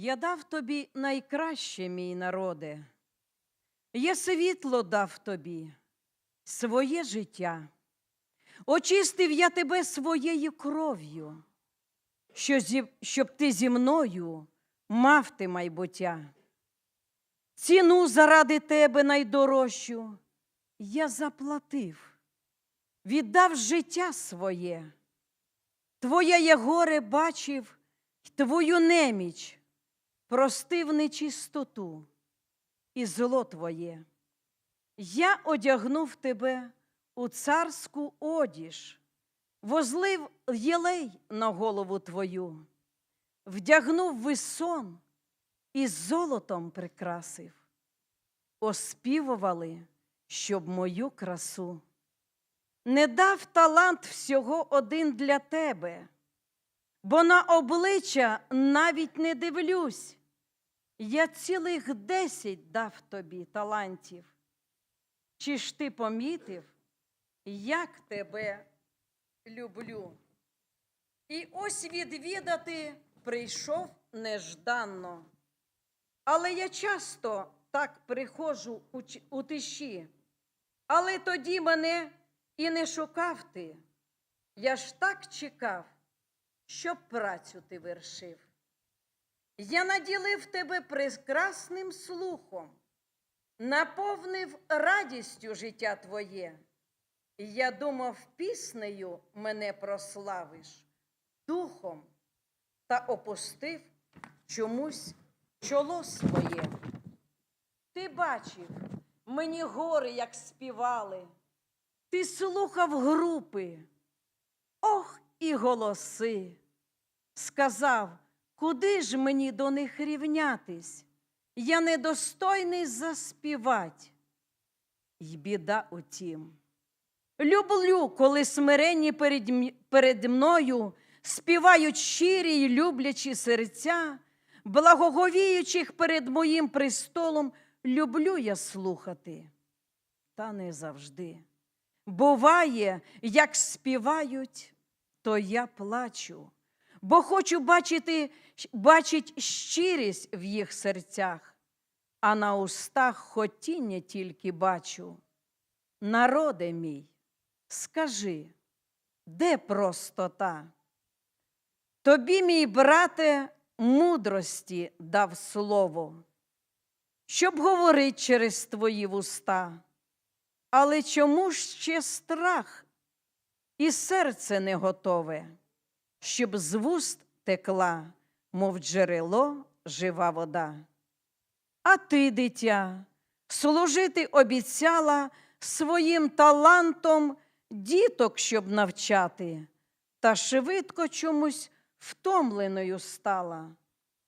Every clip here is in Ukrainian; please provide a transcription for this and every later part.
Я дав тобі найкраще, мій народе. Я світло дав тобі, своє життя. Очистив я тебе своєю кров'ю, що щоб ти зі мною мав ти майбуття. Ціну заради тебе найдорожчу я заплатив, віддав життя своє. Твоє я горе бачив, твою неміч, простив нечистоту і зло твоє. Я одягнув тебе у царську одіж, возлив єлей на голову твою, вдягнув висон і золотом прикрасив, оспівували, щоб мою красу. Не дав талант всього один для тебе, бо на обличчя навіть не дивлюсь. Я цілих десять дав тобі талантів. Чи ж ти помітив, як тебе люблю? І ось відвідати прийшов нежданно. Але я часто так приходжу у, у тиші, але тоді мене і не шукав ти. Я ж так чекав, щоб працю ти вершив. Я наділив тебе прекрасним слухом, наповнив радістю життя твоє. Я думав, піснею мене прославиш, духом та опустив чомусь чоло своє. Ти бачив, мені гори, як співали, ти слухав групи, ох і голоси. Сказав, куди ж мені до них рівнятись? Я недостойний заспівать. Й біда у тім. Люблю, коли смиренні перед, перед мною співають щирі й люблячі серця, благоговіючих перед моїм престолом, люблю я слухати, та не завжди. Буває, як співають, то я плачу, бо хочу бачити, бачить щирість в їх серцях, а на устах хотіння тільки бачу. Народе мій, скажи, де простота? Тобі, мій брате, мудрості дав слово, щоб говорить через твої вуста. Але чому ще страх і серце не готове, щоб з вуст текла, мов джерело, жива вода? А ти, дитя, служити обіцяла своїм талантом діток, щоб навчати, та швидко чомусь втомленою стала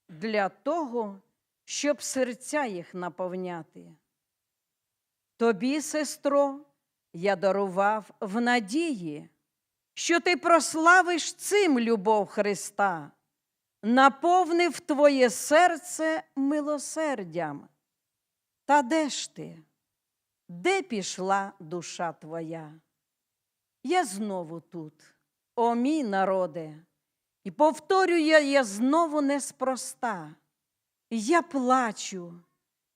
для того, щоб серця їх наповняти. Тобі, сестро, я дарував в надії, що ти прославиш цим любов Христа, наповнив твоє серце милосердям. Та де ж ти? Де пішла душа твоя? Я знову тут, о мій народе, і повторюю я, знову неспроста. Я плачу,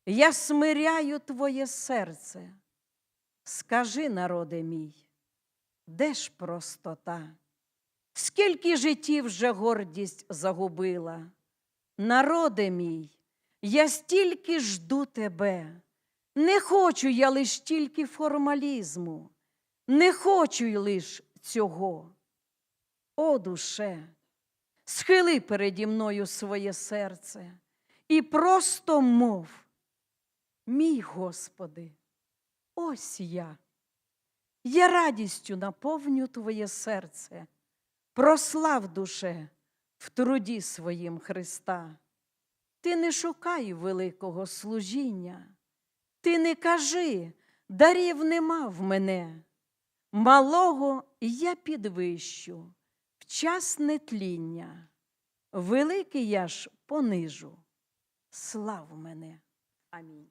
я смиряю твоє серце. Скажи, народе мій, де ж простота? Скільки життів вже гордість загубила? Народе мій, я стільки жду тебе. Не хочу я лиш тільки формалізму, не хочу й лиш цього. О, душе, схили переді мною своє серце і просто мов, мій Господи, ось я. Я радістю наповню твоє серце, прослав душе в труді своїм Христа. Ти не шукай великого служіння, ти не кажи, дарів нема в мене. Малого я підвищу, в час нетління, великий я ж понижу. Слав мене. Амінь.